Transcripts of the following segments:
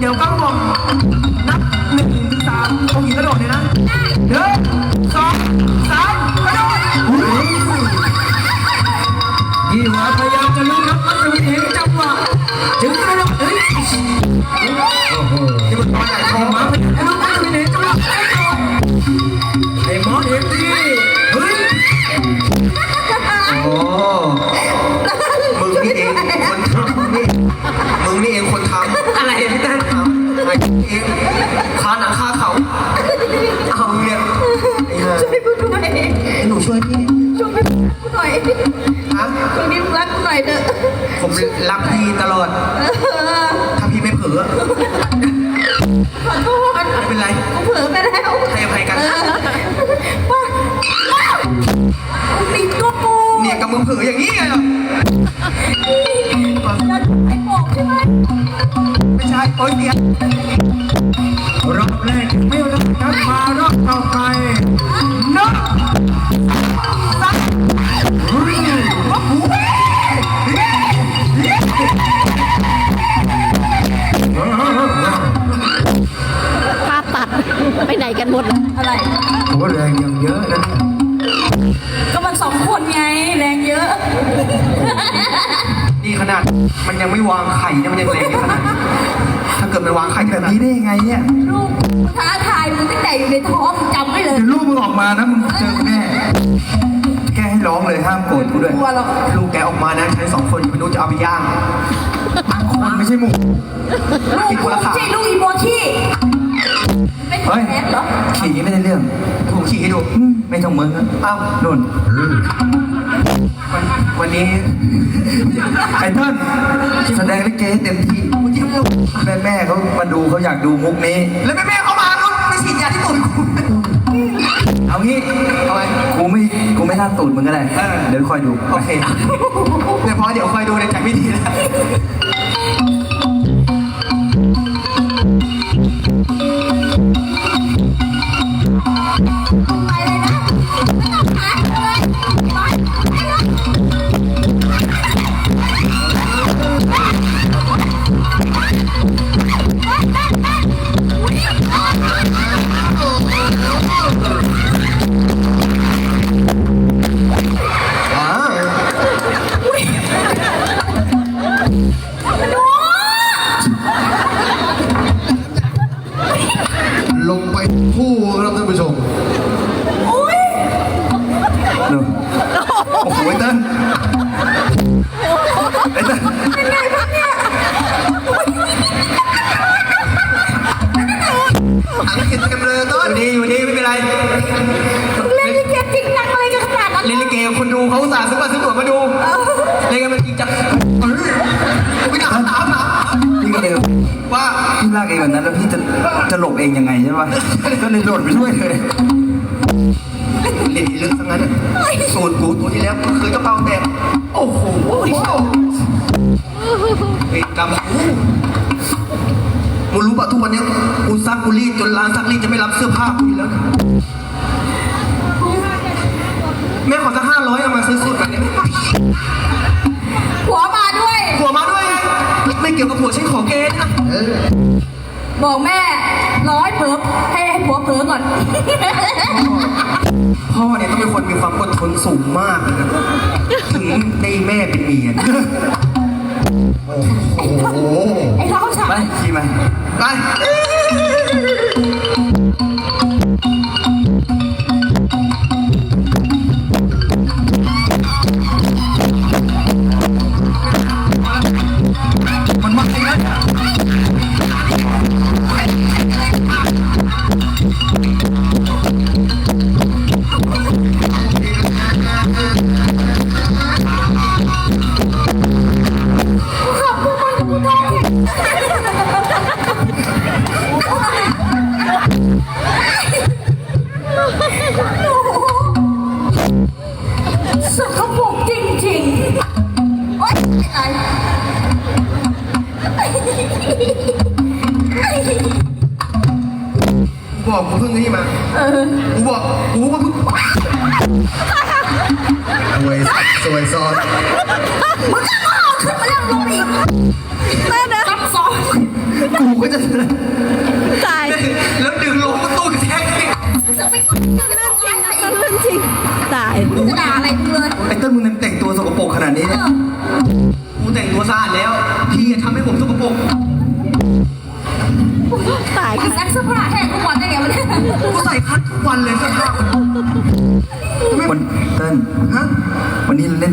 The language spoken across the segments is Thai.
เดี๋ยวก้าวบอกนับำไอ้เองคาหนังคาเขา เอาเนี่ยไอ้ห่าช่วยกูหน่อยไอ้หนูช่วยพี่ ช่วยกูหน่อยฮะ ช่วงนี้รักกูหน่อยเถอะผมรักพี่ตลอดถ้าพี่ไม่เผลอขอโทษไม่เป็นไร กูเผลอไปแล้วให้อภัยกัน เออ โอ๊ยเดียวรอบแรกไม่รับครับมารอบต่อไปนับสักเฮ้ยภาพตัดไปไหนกันหมดอะไรโอ้แรงยังเยอะนะก็มันสองคนไงแรงเยอะ นี่ขนาดมันยังไม่วางไข่เนี่ยมันยังแรงขนาด เกิดมันวางไข่แบแบบบนี้นี้ได้ยังไงเนี่ยลูกท้าทายมึงตั้งแต่อยู่ในท้องจำไว้เลยเดี๋ยวลูกมึงออกมานะมึงเจอแน่แกให้ร้องเลยห้ามโกรธกูด้วย กลัวหรอกลูกแกออกมานะฉันสองคนไม่รู้จะเอาไปย่างคนไม่ใช่หมูลูกกินคนละขา ใช่ลูกอีโมชี่ ไม่เฮ้ยแพ้เหรอขี่ไม่ได้เรื่องผมขี่ให้ดูอืมไม่ต้องมึงนะเอ้านุ่นวันวันนี้ ไอ้เติ้ลแสดงลิเกให้เต็มที่แม่แม่ๆเขามาดูเขาอยากดูมุกนี้ แล้วแม่แม่ๆเข้ามาเขาไปฉีดยาที่ตูดกูเอางี้เอาไว้กูไม่กูไม่ล่าตูดมึงก็ได้เออเดี๋ยวคอยดู โอเค เดี๋ยวพอเดี๋ยวคอยดูในใจไม่ดีแล้ว เกคนดูเขาอุตส่าห์ซื้อบัตรซื้อตั๋วมาดูเล่นกันมันจริงจังเออไม่หนาวหนาวหนาวพี่ก็เลยว่าพี่ลากเองแบบนั้นแล้วพี่จะจะหลบเองยังไงใช่ปะก็เลยโดดไปด้วยเลยเล่นลึกทั้งนั้นสูตรกูตัวที่แล้วเคยกระเป๋าแตกโอ้โหเอกกรรมกูรู้ป่ะทุกวันนี้กูซักกูรีดจนร้านซักรีดจะไม่รับเสื้อผ้ากูอีกแล้วนะ แม่ขอสักห้าร้อยเอามาซื้อสูตรแบบนี้หัวมาด้วย ผัวมาด้วยไงไม่เกี่ยวกับผัวฉันขอเกณฑ์นะบอกแม่ร้อยเผลอให้ให้ผัวเผลอก่อน พ่อเนี่ยต้องเป็นคนมีความอดทนสูงมากเลยนะถึงได้แม่เป็นเมียนะโอ้โหไอ้เราฉาไปขี่ไปไป บอกกูเพิ่งนี่มากูบอกกูว่าเพิ่งสวยสวยซ้อนมึงก็เอาขึ้นมาแล้วลงอีกแม่นะซับซ้อน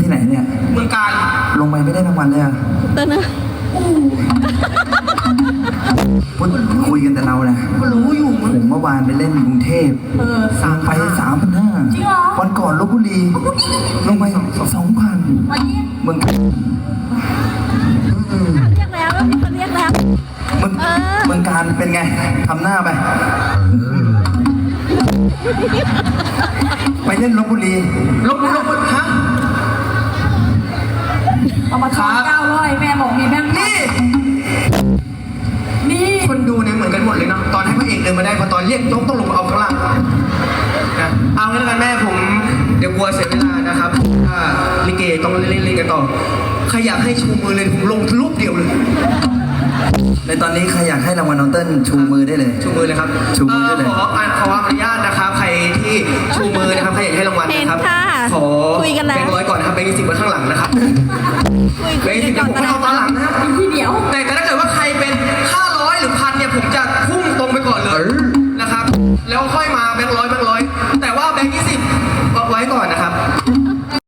ที่ไหนเนี่ย เมืองการลงไปไม่ได้รางวัลเลยอะเต้นนะพูดคุยกันแต่เรานะก็รู้อยู่มึงผมเมื่อวานไปเล่นกรุงเทพเออสั่งไปสามพันห้าจริงเหรอ วันก่อนลบบุรี ลงไปสองพันวันนี้มึงเรียกแล้วมีคนเรียกแล้วมึงเออมึงการเป็นไงทำหน้าไป ไปเล่นลบบุรี ลบลบฮะ เอามาทอนเก้าร้อยแม่บอกมีแบงค์นี่ นี่คนดูเนี่ยเหมือนกันหมดเลยเนาะ ตอนให้พระเอกเดินมาได้พอตอนเรียกโจ๊กต้องลงมาเอาข้างล่างนะเอางั้นแล้วกันแม่ผม เดี๋ยวกลัวเสียเวลานะครับถ้าลิเกต้องเล่นเล่นกันต่อ ใครอยากให้ชูมือเลยผมลงรูปเดียวเลย ในตอนนี้ใครอยากให้รางวัลน้องเติ้ลชูมือได้เลย ชูมือเลยครับชูมือได้เลย ขออ่านขออนุญาตนะครับ ใครที่ชูมือนะครับใครอยากให้รางวัลนะครับเห็นค่ะขอคุยกันแล้วแบงค์ร้อยก่อนนะครับแบงค์ยี่สิบไว้ข้างหลังนะครับคุยแบคุงยค์ยี่กั